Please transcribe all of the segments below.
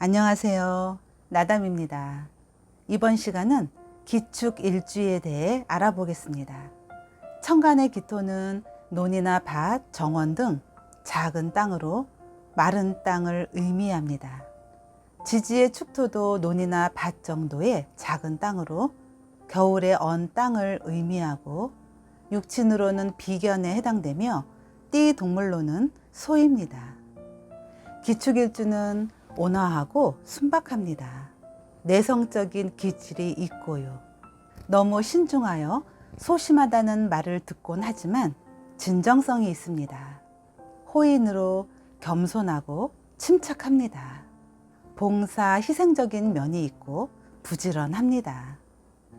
안녕하세요. 나담입니다. 이번 시간은 기축 일주에 대해 알아보겠습니다. 천간의 기토는 논이나 밭, 정원 등 작은 땅으로 마른 땅을 의미합니다. 지지의 축토도 논이나 밭 정도의 작은 땅으로 겨울에 언 땅을 의미하고 육친으로는 비견에 해당되며 띠 동물로는 소입니다. 기축일주는 온화하고 순박합니다. 내성적인 기질이 있고요. 너무 신중하여 소심하다는 말을 듣곤 하지만 진정성이 있습니다. 호인으로 겸손하고 침착합니다. 봉사 희생적인 면이 있고 부지런합니다.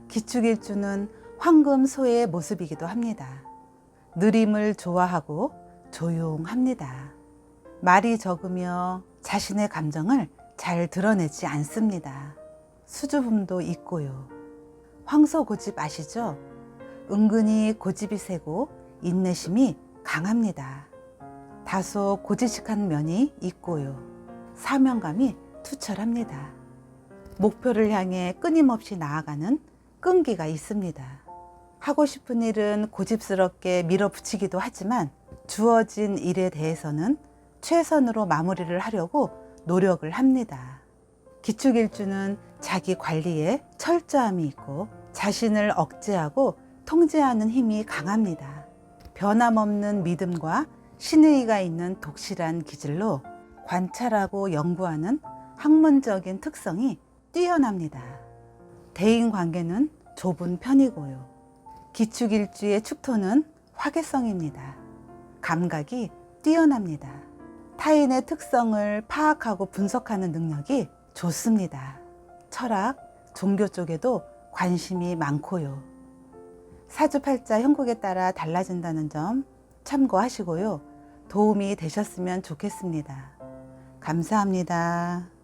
기축일주는 황금소의 모습이기도 합니다. 느림을 좋아하고 조용합니다. 말이 적으며 자신의 감정을 잘 드러내지 않습니다. 수줍음도 있고요. 황소 고집 아시죠? 은근히 고집이 세고 인내심이 강합니다. 다소 고지식한 면이 있고요. 사명감이 투철합니다. 목표를 향해 끊임없이 나아가는 끈기가 있습니다. 하고 싶은 일은 고집스럽게 밀어붙이기도 하지만 주어진 일에 대해서는 최선으로 마무리를 하려고 노력을 합니다. 기축일주는 자기 관리에 철저함이 있고 자신을 억제하고 통제하는 힘이 강합니다. 변함없는 믿음과 신의가 있는 독실한 기질로 관찰하고 연구하는 학문적인 특성이 뛰어납니다. 대인 관계는 좁은 편이고요. 기축일주의 축토는 화개성입니다. 감각이 뛰어납니다. 타인의 특성을 파악하고 분석하는 능력이 좋습니다. 철학, 종교 쪽에도 관심이 많고요. 사주팔자 형국에 따라 달라진다는 점 참고하시고요. 도움이 되셨으면 좋겠습니다. 감사합니다.